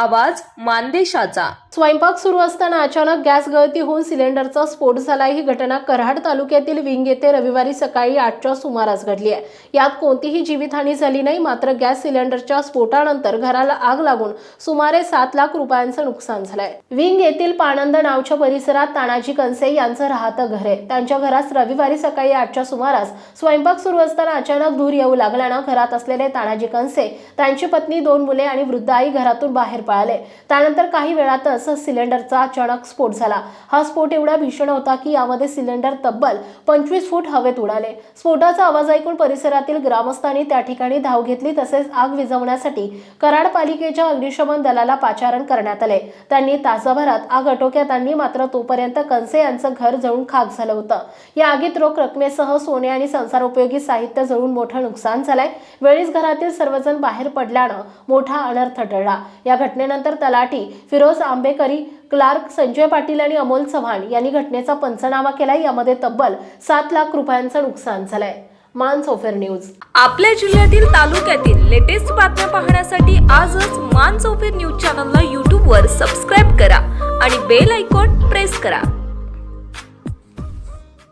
आवाज मानदेशाचा. स्वयंपाक सुरू असताना अचानक गॅस गळती होऊन सिलेंडरचा स्फोट झाला ही घटना कराड तालुक्यातील विंग येथे रविवारी सकाळी आठच्या सुमारास घडली आहे यात कोणतीही जीवितहानी झाली नाही मात्र गॅस सिलेंडरच्या स्फोटानंतर घराला आग लागून सुमारे सात लाख रुपयांचं नुकसान झालंय. विंग येथील पाणंद नावच्या परिसरात तानाजी कंसे यांचं राहतं घर आहे. त्यांच्या घरात रविवारी सकाळी आठच्या सुमारास स्वयंपाक सुरू असताना अचानक धूर येऊ लागल्यानं घरात असलेले तानाजी कंसे त्यांची पत्नी दोन मुले आणि वृद्ध आई घरातून बाहेर पळाले त्यानंतर काही वेळातच सिलेंडरचा अचानक स्फोट झाला. हा स्फोट एवढा भीषण होता की यामध्ये सिलेंडर तब्बल पंचवीस फूट हवेत उडाले. स्फोटाचा आवाज ऐकून परिसरातील ग्रामस्थांनी त्या ठिकाणी धाव घेतली तसेच आग विझवण्यासाठी कराड पालिकेच्या अग्निशमन दलाला पाचारण करण्यात आले. त्यांनी तासाभरात आग आटोक्यात आणली. मात्र तोपर्यंत कंसे यांचं घर जळून खाक झालं होतं. या आगीत रोख रकमेसह सोने आणि संसार उपयोगी साहित्य जळून मोठं नुकसान झालंय. वेळीच घरातील सर्वजण बाहेर पडल्यानं मोठा अनर्थ टळला. या घटनेनंतर तलाठी फिरोज आंबेकरी क्लार्क संजय पाटील आणि अमोल चव्हाण यांनी घटनेचा पंचनामा केलाय यामध्ये तब्बल सात लाख रुपयांचं नुकसान झालंय. मान सोफेर न्यूज. आपल्या जिल्ह्यातील तालुक्यातील लेटेस्ट बातम्या पाहण्यासाठी आजच मान सोफेर न्यूज चॅनलला यूट्यूबवर सबस्क्राईब करा आणि बेल आयकॉन प्रेस करा.